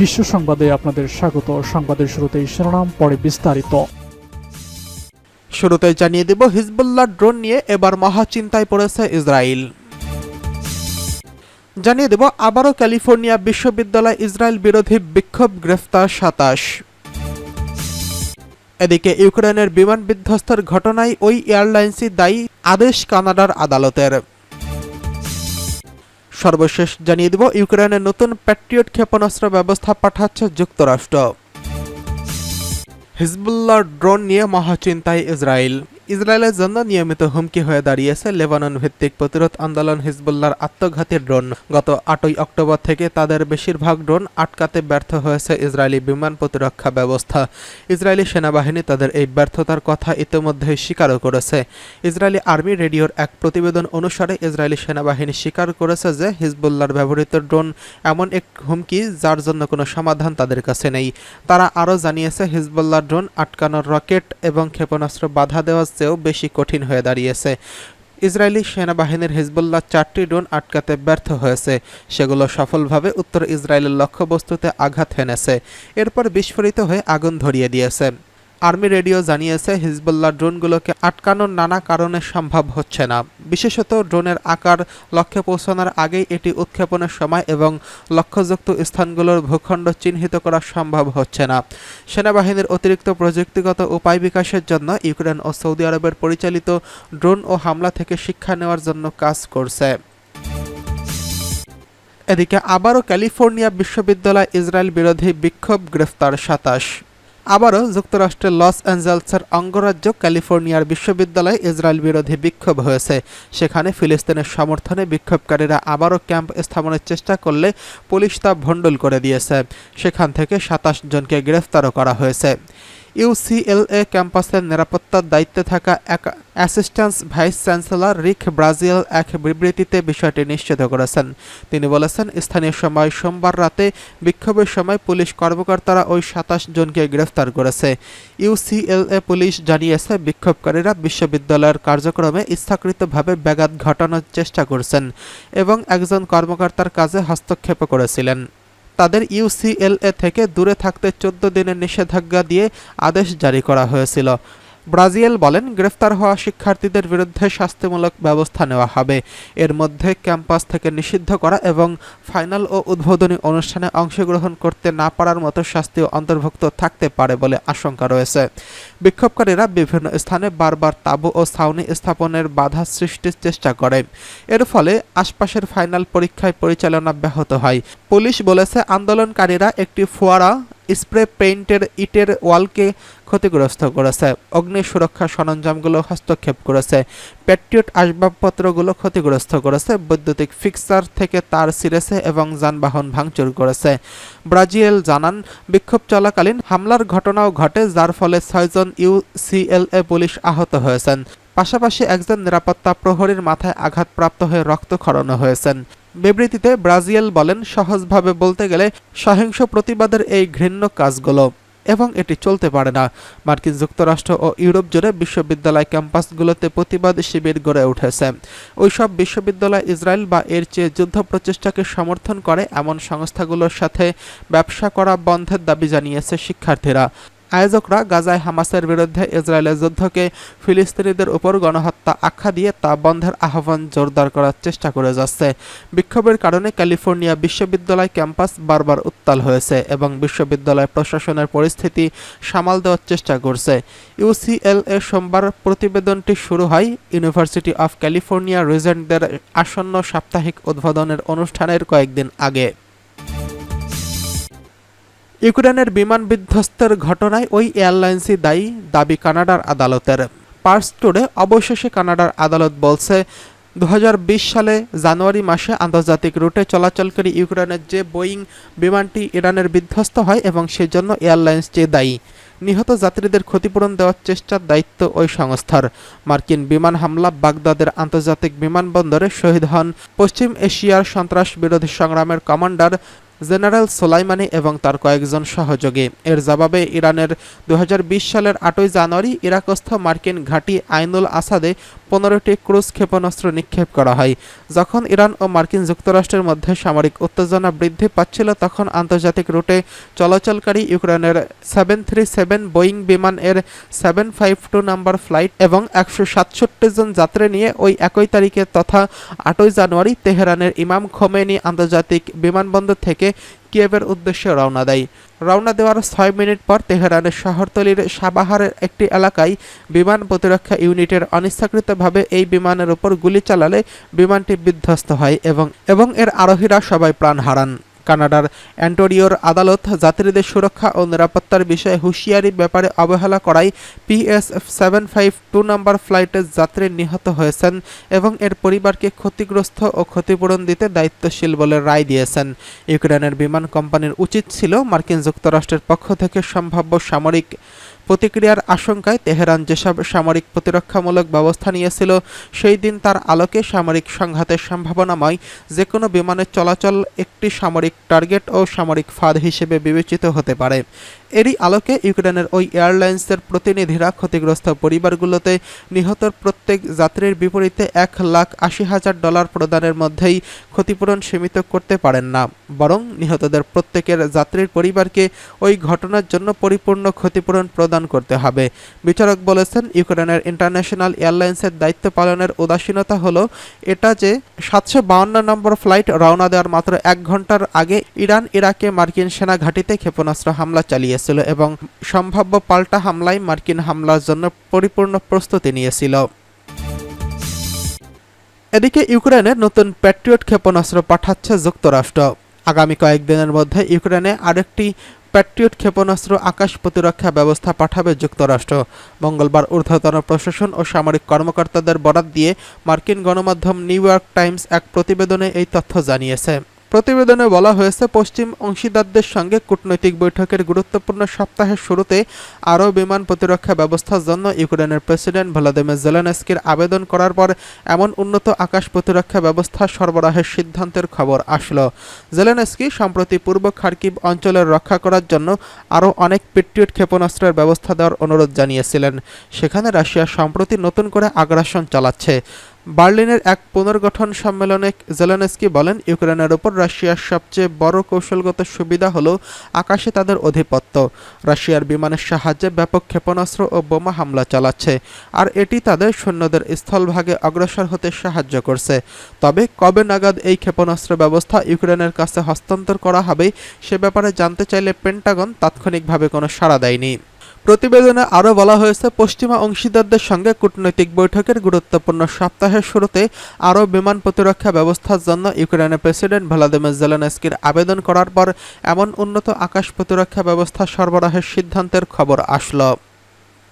বিশ্ব সংবাদে আপনাদের স্বাগত। সংবাদের শুরুতেই শিরোনাম, পরে বিস্তারিত। শুরুতে জানিয়ে দেব, হিজবুল্লাহ ড্রোন নিয়ে এবার মহা চিন্তায় পড়েছে ইসরায়েল। জানিয়ে দেব, আবারও ক্যালিফোর্নিয়া বিশ্ববিদ্যালয় ইসরায়েল বিরোধী বিক্ষোভ গ্রেফতার সাতাশ। এদিকে ইউক্রেনের বিমান বিধ্বস্তের ঘটনায় ওই এয়ারলাইন্সই দায়ী আদেশ কানাডার আদালতের। সর্বশেষ জানিয়ে দেব, ইউক্রেনের নতুন প্যাট্রিয়ট ক্ষেপণাস্ত্র ব্যবস্থা পাঠাচ্ছে যুক্তরাষ্ট্র। হিজবুল্লাহ ড্রোন নিয়ে মহাচিন্তায় ইসরায়েল। ইসরায়েলের জন্য নিয়মিত হুমকি হয়ে দাঁড়িয়েছে লেবানন ভিত্তিক প্রতিরোধ আন্দোলন হিজবুল্লাহর আত্মঘাতী ড্রোন। গত আটই অক্টোবর থেকে তাদের বেশিরভাগ ড্রোন আটকাতে ব্যর্থ হয়েছে ইসরায়েলি বিমান প্রতিরক্ষা ব্যবস্থা। ইসরায়েলি সেনাবাহিনী তাদের এই ব্যর্থতার কথা ইতিমধ্যেই স্বীকারও করেছে। ইসরায়েলি আর্মি রেডিওর এক প্রতিবেদন অনুসারে ইসরায়েলি সেনাবাহিনী স্বীকার করেছে যে হিজবুল্লাহর ব্যবহৃত ড্রোন এমন এক হুমকি যার জন্য কোনো সমাধান তাদের কাছে নেই। তারা আরও জানিয়েছে হিজবুল্লাহ ড্রোন আটকানোর রকেট এবং ক্ষেপণাস্ত্র বাধা দেওয়ার চেয়েও বেশি কঠিন হয়ে দাঁড়িয়েছে। ইসরায়েলি সেনাবাহিনীর হিজবুল্লাহ চারটি ড্রোন আটকাতে ব্যর্থ হয়েছে। সেগুলো সফলভাবে উত্তর ইসরায়েলের লক্ষ্যবস্তুতে আঘাত হেনেছে। এরপর বিস্ফোরিত হয়ে আগুন ধরিয়ে দিয়েছে। আর্মি রেডিও জানিয়েছে, হিজবুল্লাহ ড্রোনগুলোকে আটকানোর নানা কারণে সম্ভব হচ্ছে না। বিশেষত ড্রোনের আকার লক্ষ্যে পৌঁছানোর আগেই এটি উৎক্ষেপণের সময় এবং লক্ষ্যযুক্ত স্থানগুলোর ভূখণ্ড চিহ্নিত করা সম্ভব হচ্ছে না। সেনাবাহিনীর অতিরিক্ত প্রযুক্তিগত উপায় বিকাশের জন্য ইউক্রেন ও সৌদি আরবের পরিচালিত ড্রোন ও হামলা থেকে শিক্ষা নেওয়ার জন্য কাজ করছে। এদিকে আবারও ক্যালিফোর্নিয়া বিশ্ববিদ্যালয় ইসরায়েল বিরোধী বিক্ষোভ গ্রেফতার সাতাশ। আবারও যুক্তরাষ্ট্রের লস অ্যাঞ্জেলসের অঙ্গরাজ্য ক্যালিফোর্নিয়ার বিশ্ববিদ্যালয়ে ইসরায়েল বিরোধী বিক্ষোভ হয়েছে। সেখানে ফিলিস্তিনের সমর্থনে বিক্ষোভকারীরা আবারও ক্যাম্প স্থাপনের চেষ্টা করলে পুলিশ তা ভণ্ডুল করে দিয়েছে। সেখান থেকে সাতাশ জনকে গ্রেফতারও করা হয়েছে। ইউসিএলএ ক্যাম্পাসের নিরাপত্তার দায়িত্বে থাকা এক assistance vice chancellor Rick Brazil এক বিবৃতিতে বিষয়টি নিশ্চিত করেছেন। তিনি বলেছেন, স্থানীয় সময় সোমবার রাতে, বিক্ষোভের সময় পুলিশ কর্মকর্তারা ওই সাতাশ জনকে গ্রেফতার করেছে। ইউসিএলএ পুলিশ জানিয়েছে, বিক্ষোভকারীরা বিশ্ববিদ্যালয়ের কার্যক্রমে ইচ্ছাকৃতভাবে ব্যাঘাত ঘটানোর চেষ্টা করছেন এবং একজন কর্মকর্তার কাজে হস্তক্ষেপ করেছিলেন। তাদের ইউসিএলএ থেকে দূরে থাকতে চোদ্দ দিনের নিষেধাজ্ঞা দিয়ে আদেশ জারি করা হয়েছিল। ব্রাজিল বলেন, গ্রেফতার হওয়া শিক্ষার্থীদের বিরুদ্ধে শাস্তিমূলক ব্যবস্থা নেওয়া হবে। এর মধ্যে ক্যাম্পাস থেকে নিষিদ্ধ করা এবং ফাইনাল ও উদ্বোধনী অনুষ্ঠানে অংশগ্রহণ করতে না পারার মতো শাস্তিও অন্তর্ভুক্ত থাকতে পারে বলে আশঙ্কা রয়েছে। বিক্ষোভকারীরা বিভিন্ন স্থানে বারবার তাঁবু ও ছাউনি স্থাপনের বাধা সৃষ্টির চেষ্টা করে। এর ফলে আশপাশের ফাইনাল পরীক্ষায় পরিচালনা ব্যাহত হয়। পুলিশ বলেছে, আন্দোলনকারীরা একটি ফোয়ারা স্প্রে পেইন্টের ইটের ওয়ালকে ক্ষতিগ্রস্ত করেছে। অগ্নি সুরক্ষা সরঞ্জামগুলো হস্তক্ষেপ করেছে। প্যাট্রিয়ট আসবাবপত্রগুলো ক্ষতিগ্রস্ত করেছে। বৈদ্যুতিক ফিক্সার থেকে তার ছিঁড়েছে এবং যানবাহন ভাঙচুর করেছে। ব্রাজিল জানান, বিক্ষোভ চলাকালীন হামলার ঘটনাও ঘটে, যার ফলে ছয়জন ইউসিএলএ পুলিশ আহত হয়েছেন। পাশাপাশি একজন নিরাপত্তা প্রহরীর মাথায় আঘাতপ্রাপ্ত হয়ে রক্তক্ষরণ হয়েছেন। বিবৃতিতে ব্রাজিল বলেন, সহজভাবে বলতে গেলে সহিংস প্রতিবাদের এই ঘৃণ্য কাজগুলো। এবং এটি চলতে পারে না। মার্কিন যুক্তরাষ্ট্র ও ইউরোপ জুড়ে বিশ্ববিদ্যালয় ক্যাম্পাসগুলোতে প্রতিবাদ শিবির গড়ে উঠেছে। ওইসব বিশ্ববিদ্যালয় ইসরায়েল বা এর চেয়ে যুদ্ধ প্রচেষ্টাকে সমর্থন করে এমন সংস্থাগুলোর সাথে ব্যবসা করা বন্ধের দাবি জানিয়েছে শিক্ষার্থীরা। আয়োজকরা গাজায় হামাসের বিরুদ্ধে ইসরায়েলের যুদ্ধকে ফিলিস্তিনিদের উপর গণহত্যা আখ্যা দিয়ে তা বন্ধের আহ্বান জোরদার করার চেষ্টা করে যাচ্ছে। বিক্ষোভের কারণে ক্যালিফোর্নিয়া বিশ্ববিদ্যালয় ক্যাম্পাস বারবার উত্তাল হয়েছে এবং বিশ্ববিদ্যালয় প্রশাসনের পরিস্থিতি সামাল দেওয়ার চেষ্টা করছে। ইউসিএলএ সোমবার প্রতিবেদনটি শুরু হয় ইউনিভার্সিটি অফ ক্যালিফোর্নিয়া রিজেন্টদের আসন্ন সাপ্তাহিক উদ্বোধনের অনুষ্ঠানের কয়েকদিন আগে। ইউক্রেনের বিমান বিধ্বস্তের ঘটনায় ওই এয়ারলাইন্সই দায়ী, দাবি কানাডার আদালতের। পার্স টুডে অবশেষে কানাডার আদালত বলছে দু হাজার বিশ সালে জানুয়ারি মাসে আন্তর্জাতিক রুটে চলাচলকারী ইউক্রেনের যে বোয়িং বিমানটি ইরানের বিধ্বস্ত হয় এবং সেজন্য এয়ারলাইন্স যে দায়ী। নিহত যাত্রীদের ক্ষতিপূরণ দেওয়ার চেষ্টার দায়িত্ব ওই সংস্থার। মার্কিন বিমান হামলা বাগদাদের আন্তর্জাতিক বিমানবন্দরে শহীদ হন পশ্চিম এশিয়ার সন্ত্রাস বিরোধী সংগ্রামের কমান্ডার জেনারেল সোলাইমানি এবং তার কয়েকজন সহযোগী। এর জবাবে ইরানের দু হাজার বিশ সালের আটই জানুয়ারি ইরাকস্থ মার্কিন ঘাঁটি আইনুল আসাদে পনেরোটি ক্রুজ ক্ষেপণাস্ত্র নিক্ষেপ করা হয়। যখন ইরান ও মার্কিন যুক্তরাষ্ট্রের মধ্যে সামরিক উত্তেজনা বৃদ্ধি পাচ্ছিল, তখন আন্তর্জাতিক রুটে চলাচলকারী ইউক্রেনের সেভেন থ্রি সেভেন বোয়িং বিমান এর seven five two number flight এবং একশো সাতষট্টি জন যাত্রী নিয়ে ওই একই তারিখে তথা আটই জানুয়ারি তেহরানের ইমাম খোমেনি আন্তর্জাতিক বিমানবন্দর থেকে কিয়েভের উদ্দেশ্যে রওনা দেয়। রওনা দেওয়ার ছয় মিনিট পর তেহরানের শহরতলির সাবাহারের একটি এলাকায় বিমান প্রতিরক্ষা ইউনিটের অনিচ্ছাকৃতভাবে এই বিমানের উপর গুলি চালালে বিমানটি বিধ্বস্ত হয় এবং এবং এর আরোহীরা সবাই প্রাণ হারান। কানাডার অ্যান্টোরিওর আদালত যাত্রীদের সুরক্ষা ও নিরাপত্তার বিষয়ে হুঁশিয়ারি ব্যাপারে অবহেলা করায় PS seven five two number ফ্লাইটের যাত্রী নিহত হয়েছেন এবং এর পরিবারকে ক্ষতিগ্রস্ত ও ক্ষতিপূরণ দিতে দায়িত্বশীল বলে রায় দিয়েছেন। ইউক্রেনের বিমান কোম্পানির উচিত ছিল মার্কিন যুক্তরাষ্ট্রের পক্ষ থেকে সম্ভাব্য সামরিক প্রতিক্রিয়ার আশঙ্কায় তেহরান যেসব সামরিক প্রতিরক্ষামূলক ব্যবস্থা নিয়েছিল, সেই দিন তার আলোকে সামরিক সংঘাতের সম্ভাবনাময় যে কোনো বিমানের চলাচল একটি সামরিক টার্গেট ও সামরিক ফাঁদ হিসেবে বিবেচিত হতে পারে। এরই আলোকে ইউক্রেনের ওই এয়ারলাইন্সের প্রতিনিধিরা ক্ষতিগ্রস্ত পরিবারগুলোতে নিহতর প্রত্যেক যাত্রীর বিপরীতে এক লাখ আশি হাজার ডলার প্রদানের মধ্যেই ক্ষতিপূরণ সীমিত করতে পারেন না, বরং নিহতদের প্রত্যেকের যাত্রীর পরিবারকে ওই ঘটনার জন্য পরিপূর্ণ ক্ষতিপূরণ প্রদান করতে হবে। বিচারক বলেছেন, ইউক্রেনের ইন্টারন্যাশনাল এয়ারলাইন্সের দায়িত্ব পালনের উদাসীনতা হলো এটা যে সাতশো বাউন্ন নম্বর ফ্লাইট রওনা দেওয়ার মাত্র এক ঘণ্টার আগে ইরান, ইরাকে মার্কিন সেনা ঘাঁটিতে ক্ষেপণাস্ত্র হামলা চালিয়েছিল এবং সম্ভাব্য পাল্টা হামলায় মার্কিন হামলার জন্য পরিপূর্ণ প্রস্তুতি নিয়েছিল। এদিকে ইউক্রেনে নতুন প্যাট্রিয়ট ক্ষেপণাস্ত্র পাঠাচ্ছে যুক্তরাষ্ট্র। আগামী কয়েকদিনের মধ্যে ইউক্রেনে আরেকটি প্যাট্রিয়ট ক্ষেপণাস্ত্র আকাশ প্রতিরক্ষা ব্যবস্থা পাঠাবে যুক্তরাষ্ট্র। মঙ্গলবার ঊর্ধ্বতন প্রশাসন ও সামরিক কর্মকর্তাদের বরাত দিয়ে মার্কিন গণমাধ্যম নিউ ইয়র্ক টাইমস এক প্রতিবেদনে এই তথ্য জানিয়েছে। প্রতিবেদনে বলা হয়েছে, পশ্চিম অংশীদারদের সঙ্গে কূটনৈতিক বৈঠকের গুরুত্বপূর্ণ সপ্তাহের শুরুতে আরও বিমান প্রতিরক্ষা ব্যবস্থার জন্য ইউক্রেনের প্রেসিডেন্ট ভলাদিমির জেলেনস্কির আবেদন করার পর এমন উন্নত আকাশ প্রতিরক্ষা ব্যবস্থা সরবরাহের সিদ্ধান্তের খবর আসলো। জেলেনস্কি সম্প্রতি পূর্ব খার্কিভ অঞ্চলের রক্ষা করার জন্য আরও অনেক পেট্রিয়ট ক্ষেপণাস্ত্রের ব্যবস্থা দেওয়ার অনুরোধ জানিয়েছিলেন। সেখানে রাশিয়া সম্প্রতি নতুন করে আগ্রাসন চালাচ্ছে। বার্লিনের এক পুনর্গঠন সম্মেলনে জেলেনস্কি বলেন, ইউক্রেনের ওপর রাশিয়ার সবচেয়ে বড় কৌশলগত সুবিধা হলো আকাশে তাদের আধিপত্য রাশিয়ার বিমানের সাহায্যে ব্যাপক ক্ষেপণাস্ত্র ও বোমা হামলা চালাচ্ছে, আর এটি তাদের সৈন্যদের স্থলভাগে অগ্রসর হতে সাহায্য করছে। তবে কবে নাগাদ এই ক্ষেপণাস্ত্র ব্যবস্থা ইউক্রেনের কাছে হস্তান্তর করা হবে, সে ব্যাপারে জানতে চাইলে পেন্টাগন তাৎক্ষণিকভাবে কোনো সাড়া দেয়নি। প্রতিবেদনে আরও বলা হয়েছে, পশ্চিমা অংশীদারদের সঙ্গে কূটনৈতিক বৈঠকের গুরুত্বপূর্ণ সপ্তাহের শুরুতে আরও বিমান প্রতিরক্ষা ব্যবস্থার জন্য ইউক্রেনের প্রেসিডেন্ট ভ্লাদিমির জেলেনস্কির আবেদন করার পর এমন উন্নত আকাশ প্রতিরক্ষা ব্যবস্থা সরবরাহের সিদ্ধান্তের খবর আসলো।